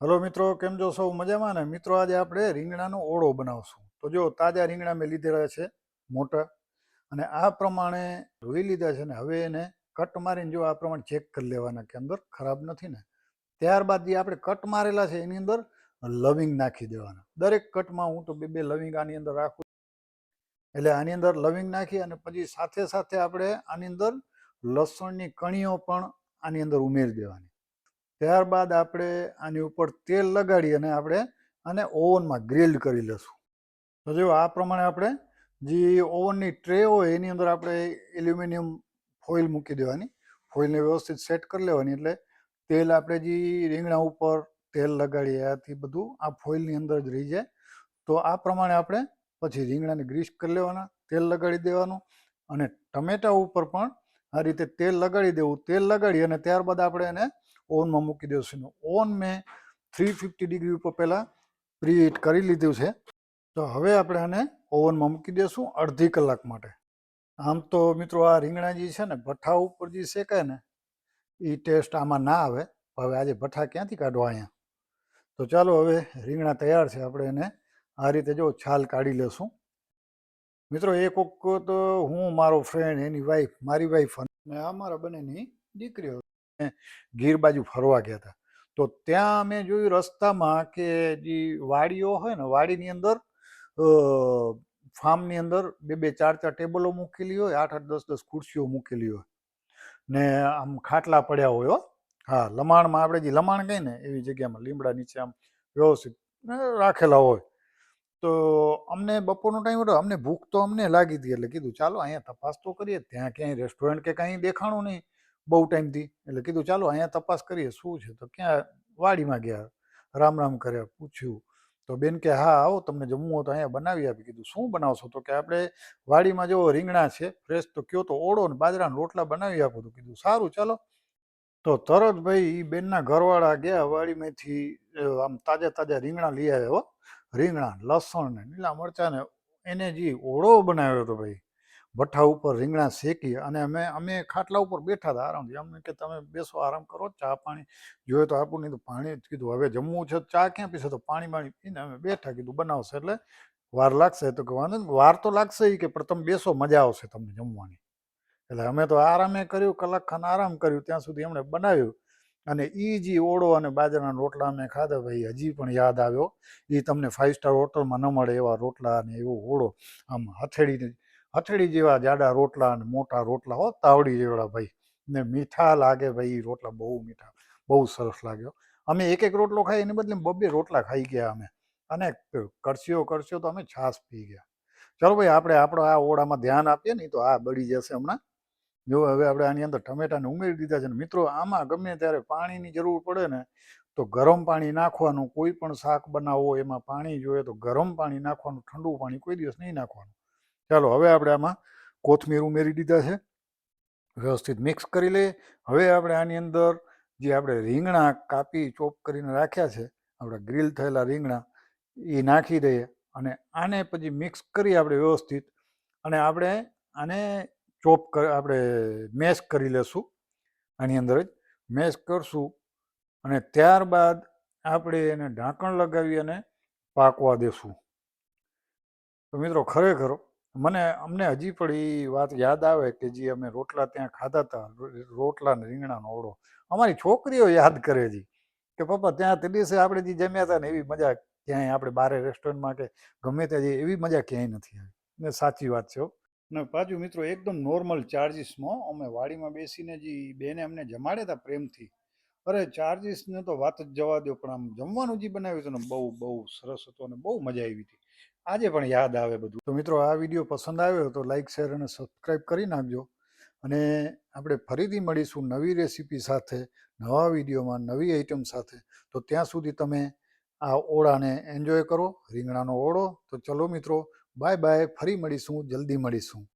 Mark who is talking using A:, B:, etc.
A: Hello મિત્રો, કેમ જો સૌ મજામાં ને? મિત્રો, આજે આપણે રીંગણાનો ઓળો બનાવશું. તો જો તાજા રીંગણા મેં લીધેલા છે, મોટા. અને આ પ્રમાણે ધોઈ લીધા છે ને, હવે એને કટ મારીને જો આ પ્રમાણે ચેક કરી લેવાના કે અંદર ખરાબ નથી ને, ત્યારબાદ જે આપણે કટ મારેલા છે, એની અંદર લવિંગ નાખી દેવાના. દરેક કટમાં હું તો બે બે લવિંગ આની અંદર રાખું. એટલે આની અંદર લવિંગ નાખી અને પછી સાથે સાથે આપણે આની અંદર લસણની કણીઓ પણ આની અંદર ઉમેરી દેવાની. ત્યારબાદ આપણે આની ઉપર તેલ લગાડી અને આપણે આને ઓવનમાં ગ્રીલ્ડ કરી લઈશું તો જો આ પ્રમાણે આપણે જે ઓવનની ટ્રે હોય એની અંદર આપણે એલ્યુમિનિયમ ફોઇલ મૂકી દેવાની. ફોઇલને વ્યવસ્થિત સેટ કરી લેવાની એટલે તેલ આપણે જે રીંગણા ઉપર તેલ લગાડીએ આથી બધું આ ફોઇલની અંદર જ રહી જાય. તો આ પ્રમાણે આપણે પછી રીંગણાને ગ્રીસ કરી લેવાના, તેલ લગાડી દેવાનું અને ટમેટા ઉપર પણ આ રીતે તેલ લગાડી દેવું. તેલ લગાડી અને ત્યારબાદ આપણે એને ઓવનમાં મૂકી દેશું ઓવન મેં થ્રી ફિફ્ટી ડિગ્રી ઉપર પહેલાં પ્રીહીટ કરી લીધું છે. તો હવે આપણે આને ઓવનમાં મૂકી દઈશું અડધી કલાક માટે. આમ તો મિત્રો આ રીંગણા જે છે ને, ભઠ્ઠા ઉપર જે શેકાય ને એ ટેસ્ટ આમાં ના આવે. હવે આજે ભઠ્ઠા ક્યાંથી કાઢવા અહીંયા? તો ચાલો હવે રીંગણા તૈયાર છે. આપણે એને આ રીતે જો છાલ કાઢી લેશું. મિત્રો એક વખત હું, મારો ફ્રેન્ડ એની વાઈફ મારી વાઈફ અને આ મારા બંનેની દીકરીઓ. ગીર બાજુ ફરવા ગયા હતા. તો ત્યાં અમે જોયું રસ્તામાં કે જે વાડીઓ હોય ને, વાડીની અંદર ફાર્મની અંદર બે બે, ચાર ચાર ટેબલો મૂકેલી હોય, આઠ આઠ, દસ દસ ખુરશીઓ મૂકેલી હોય. ને આમ ખાટલા પડ્યા હોય, હો. લમાણમાં આપણે જે લમાણ કહીએ ને, એવી જગ્યામાં, લીમડા નીચે આમ વ્યવસ્થિત રાખેલા હોય. તો અમને બપોરનો ટાઈમ હતો, અમને ભૂખ તો અમને લાગી હતી, એટલે કીધું, ચાલો અહીંયા તપાસ તો કરીએ, ત્યાં ક્યાંય રેસ્ટોરન્ટ કે કાંઈ દેખાણું નહીં. બહુ ટાઈમથી એટલે કીધું, ચાલો, અહીંયા તપાસ કરીએ, શું છે? તો ક્યાં વાડીમાં ગયા. રામ રામ કર્યા, પૂછ્યું. તો બેન કે, હા, આવો, તમને જમવું હોય તો અહીંયા બનાવી આપી. કીધું, શું બનાવશો? તો કે, આપણે વાડીમાં જો રીંગણા છે ફ્રેશ તો કયો તો ઓળો ને બાજરાના રોટલા બનાવી આપો. તો કીધું, સારું, ચાલો. તો તરત ભાઈ એ બેનના ઘરવાળા ગયા વાડીમાંથી આમ તાજા તાજા રીંગણા લઈ આવ્યા, હો. રીંગણા, લસણ ને લીલા મરચાં ને એને જે ઓળો બનાવ્યો હતો ભાઈ ભઠ્ઠા ઉપર રીંગણા શેકી અને અમે અમે ખાટલા ઉપર બેઠા હતા આરામથી. અમને કે તમે બેસો, આરામ કરો, ચા પાણી જોઈએ તો આપું નહીં તો પાણી કીધું. હવે જમવું છે ચા ક્યાં પીશે? તો પાણી પાણી પીને અમે બેઠા કીધું, બનાવશે એટલે વાર લાગશે. તો કે વાંધો વાર તો લાગશે કે, પણ તમે બેસો, મજા આવશે તમને જમવાની. એટલે અમે તો આરામે કર્યું, કલાક ખાન આરામ કર્યું, ત્યાં સુધી એમણે બનાવ્યું. અને એ જે ઓળો અને બાજરાના રોટલા અમે ખાધા, ભાઈ, હજી પણ યાદ આવ્યો. એ તમને ફાઇવ સ્ટાર હોટલમાં ન મળે એવા રોટલા અને એવો ઓળો આમ હથેળી હથેળી જેવા જાડા રોટલા અને મોટા રોટલા હો, તાવડી જેવડા ભાઈ. ને મીઠા લાગે ભાઈ રોટલા, બહુ મીઠા, બહુ સરસ લાગ્યો અમે એક એક રોટલો ખાઈ, એની બદલે બબ્બે રોટલા ખાઈ ગયા અમે. અને કરસ્યો કરસ્યો તો અમે છાશ પી ગયા. ચલો ભાઈ, આપણે આપણો આ ઓળામાં ધ્યાન આપીએ ને તો આ બળી જશે હમણાં. જો હવે આપણે આની અંદર ટમેટાને ઉમેરી દીધા છે ને, મિત્રો, આમાં ગમે ત્યારે પાણીની જરૂર પડે ને, તો ગરમ પાણી નાખવાનું, કોઈ પણ શાક બનાવો, એમાં પાણી જોઈએ તો ગરમ પાણી નાખવાનું, ઠંડુ પાણી કોઈ દિવસ નહીં નાખવાનું. ચાલો, હવે આપણે આમાં કોથમીર ઉમેરી દીધા છે. વ્યવસ્થિત મિક્સ કરી લઈએ. હવે આપણે આની અંદર જે આપણે રીંગણા કાપી, ચોપ કરીને રાખ્યા છે, આપણા ગ્રીલ થયેલા રીંગણા, એ નાખી દઈએ અને આને પછી મિક્સ કરી આપણે વ્યવસ્થિત. અને આપણે આને ચોપ કરી, આપણે મેશ કરી લેશું. આની અંદર જ મેશ કરશું. અને ત્યારબાદ આપણે એને ઢાંકણ લગાવી અને પાકવા દેશું. તો મિત્રો, ખરેખર મને, અમને હજી પણ એ વાત યાદ આવે કે જે અમે રોટલા ત્યાં ખાધા હતા રોટલા ને રીંગણાનો ઓળો. અમારી છોકરીઓ યાદ કરે છે કે, પપ્પા, ત્યાં તે દિવસે આપણે જે જમ્યા હતા ને એવી મજા ક્યાંય આપણે બારે રેસ્ટોરન્ટમાં કે ગમે ત્યાં જઈએ એવી મજા ક્યાંય નથી આવી. ને સાચી વાત છે ને પાછું મિત્રો એકદમ નોર્મલ ચાર્જિસમાં અમે વાડીમાં બેસીને જે બેને અમને જમાડ્યા હતા પ્રેમથી. અરે ચાર્જિસને તો વાત જ જવા દો પણ આમ જમવાનું જે બનાવ્યું હતું ને બહુ બહુ સરસ હતું અને બહુ મજા આવી હતી. આજે પણ યાદ આવે બધું. તો મિત્રો, આ વીડિયો પસંદ આવ્યો તો લાઈક, શેર અને સબસ્ક્રાઈબ કરી નાખજો. અને આપણે ફરીથી મળીશું નવી રેસીપી સાથે, નવા વિડીયોમાં નવી આઈટમ સાથે. તો ત્યાં સુધી તમે આ ઓળાને એન્જોય કરો, રીંગણાનો ઓળો. તો ચલો મિત્રો બાય બાય ફરી મળીશું, જલ્દી મળીશું.